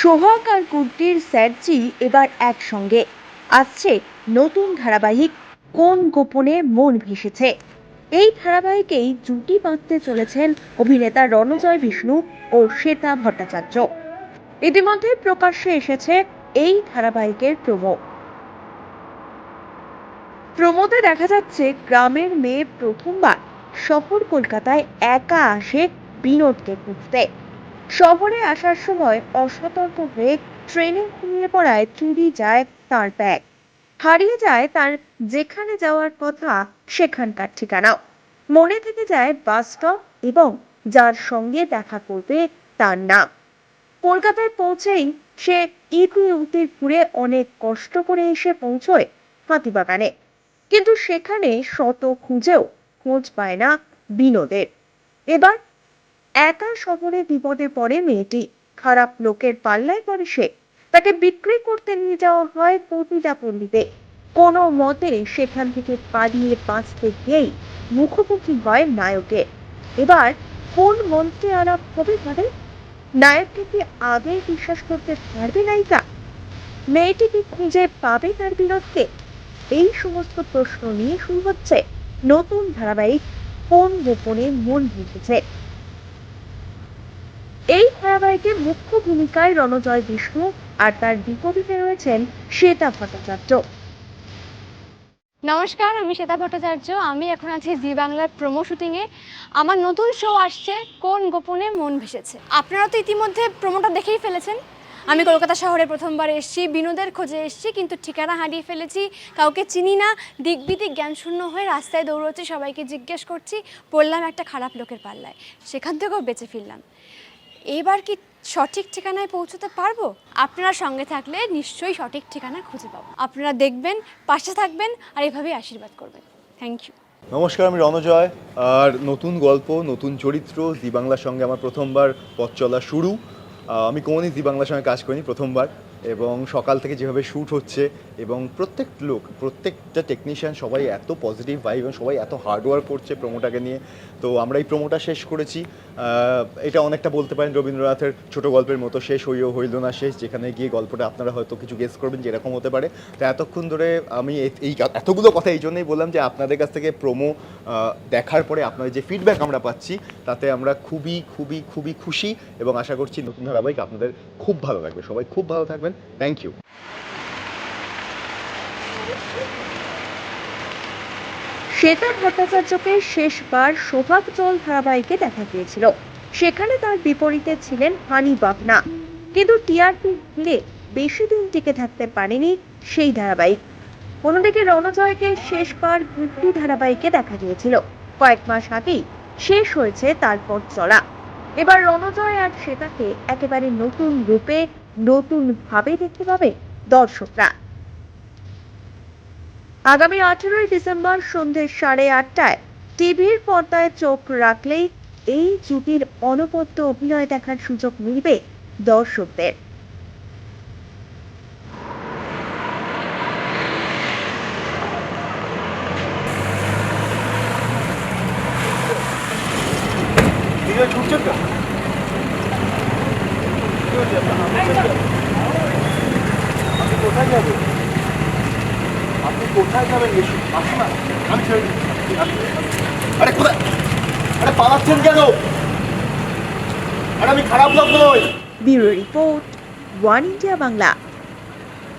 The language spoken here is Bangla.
সোহাগ আর কুর্তির স্যারজি এবার একসঙ্গে। আসছে নতুন ধারাবাহিক কোন গোপনে মন ভেসেছে? এই ধারাবাহিকেই জুটি বাঁধতে চলেছেন অভিনেতা রণজয় বিষ্ণু ও শ্বেতা ভট্টাচার্য। ইতিমধ্যে প্রকাশ্যে এসেছে এই ধারাবাহিকের প্রমো। প্রমোতে দেখা যাচ্ছে গ্রামের মেয়ে প্রথমবার শহর কলকাতায় একা আসে বিনোদকে খুঁজতে। শহরে আসার সময় অসতর্ক হয়ে ট্রেনে ঘুমিয়ে পড়ায় চুরি যায় তার ব্যাগ। হারিয়ে যায় তার যেখানে যাওয়ার কথা সেখানকার ঠিকানাও। মনে থেকে যায় বাস স্টপ এবং যার সঙ্গে দেখা করবে তার নাম। কলকাতায় পৌঁছেই সে ইতি উতির ঘুরে অনেক কষ্ট করে এসে পৌঁছয় হাতিবাগানে কিন্তু সেখানে শত খুঁজেও খোঁজ পায় না বিনোদের। এবার একা শহরে বিপদে পড়ে মেয়েটি। খারাপ লোকের পাল্লায় পড়ে সে। তাকে বিক্রি করতে নিয়ে যাওয়া হয় পতিতা পল্লীতে। কোনো মতে সেখান থেকে পালিয়ে বাঁচতে গিয়েই মুখোমুখি হয় নায়কে এবার কোন মন্ত্রে আলাপ হবে তাদের? নায়ককে কি আগে বিশ্বাস করতে পারবে নায়িকা? মেয়েটি কি খুঁজে পাবে তার বিরোধকে এই সমস্ত প্রশ্ন নিয়ে শুরু হচ্ছে। নতুন ধারাবাহিক কোন গোপনে মন এই ধারাবাহিকে মুখ্য ভূমিকায় রণজয় বিষ্ণু আর তার বিপরীতে রয়েছেন শ্বেতা ভট্টাচার্য। নমস্কার, আমি শ্বেতা ভট্টাচার্য। আমি এখন আছি জি বাংলার প্রোমো শুটিংয়ে। আমার নতুন শো আসছে, কোন গোপনে মন ভেসেছে? আপনারা তো ইতিমধ্যে প্রোমোটা দেখেই ফেলেছেন। আমি কলকাতা শহরে প্রথমবার এসেছি, বিনোদের খোঁজে এসেছি, কিন্তু ঠিকানা হারিয়ে ফেলেছি, কাউকে চিনি না, দিকবিদিক জ্ঞানশূন্য হয়ে রাস্তায় দৌড়চ্ছি, সবাইকে জিজ্ঞেস করছি পড়লাম একটা খারাপ লোকের পাল্লায়। সেখান থেকেও বেঁচে ফিরলাম। এবার কি সঠিক ঠিকানায় পৌঁছতে পারব? আপনারা সঙ্গে থাকলে নিশ্চয়ই সঠিক ঠিকানা খুঁজে পাবো। আপনারা দেখবেন, পাশে থাকবেন আর এভাবেই আশীর্বাদ করবেন। থ্যাংক ইউ নমস্কার, আমি রণজয়। আর নতুন গল্প, নতুন চরিত্র, জি বাংলার সঙ্গে আমার প্রথমবার পথ চলা শুরু। আমি কোনোদিন জি বাংলার সঙ্গে কাজ করিনি প্রথমবার। এবং সকাল থেকে যেভাবে শ্যুট হচ্ছে এবং প্রত্যেক লোক প্রত্যেকটা টেকনিশিয়ান সবাই এত পজিটিভ ভাই এবং সবাই এত হার্ডওয়ার্ক করছে প্রোমোটাকে নিয়ে। তো আমরা এই প্রোমোটা শেষ করেছি। এটা অনেকটা বলতে পারেন রবীন্দ্রনাথের ছোট গল্পের মতো শেষ হইও হইল না শেষ, যেখানে গিয়ে গল্পটা আপনারা হয়তো কিছু গেস করবেন, যেরকম হতে পারে। তো এতক্ষণ ধরে আমি এই এতগুলো কথা এই জন্যই বললাম যে আপনাদের কাছ থেকে প্রোমো দেখার পরে আপনাদের যে ফিডব্যাক আমরা পাচ্ছি তাতে আমরা খুবই খুবই খুবই খুশি এবং আশা করছি নতুন ধারাবাহিক আপনাদের খুব ভালো লাগবে। সবাই খুব ভালো থাকবেন। থ্যাংক ইউ শ্বেতা ভট্টাচার্যকে শেষবার সৌভাগ জল ধারাবাহিকে দেখা গিয়েছিল। সেখানে তার বিপরীতে ছিলেন হানি বাগনা কিন্তু টিআরপি ভিড়ে বেশি দিন টিকে থাকতে পারেনি সেই ধারাবাহিক। অন্যদিকে রণজয়কে শেষবার গুড্ডু ধারাবাহিকে দেখা গিয়েছিল। কয়েক মাস আগেই শেষ হয়েছে তারপর চলা। এবার রণজয় আর শ্বেতাকে একেবারে নতুন রূপে, নতুন ভাবে দেখতে পাবে দর্শকরা। আগামী আঠেরোই ডিসেম্বর সন্ধ্যে সাড়ে আটটায় টিভির পর্দায় চোখ রাখলেই এই জুটির অনবদ্য অভিনয় দেখার সুযোগ মিলবে দর্শকদের। আপনি কোথায় যাবেন? আপনি কোথায় যাবেন এসো আসুন আমি ছেড়ে কোথায়? আরে পালাচ্ছেন কেন? আরে আমি খারাপ লোক নই। Report, one India Bangla.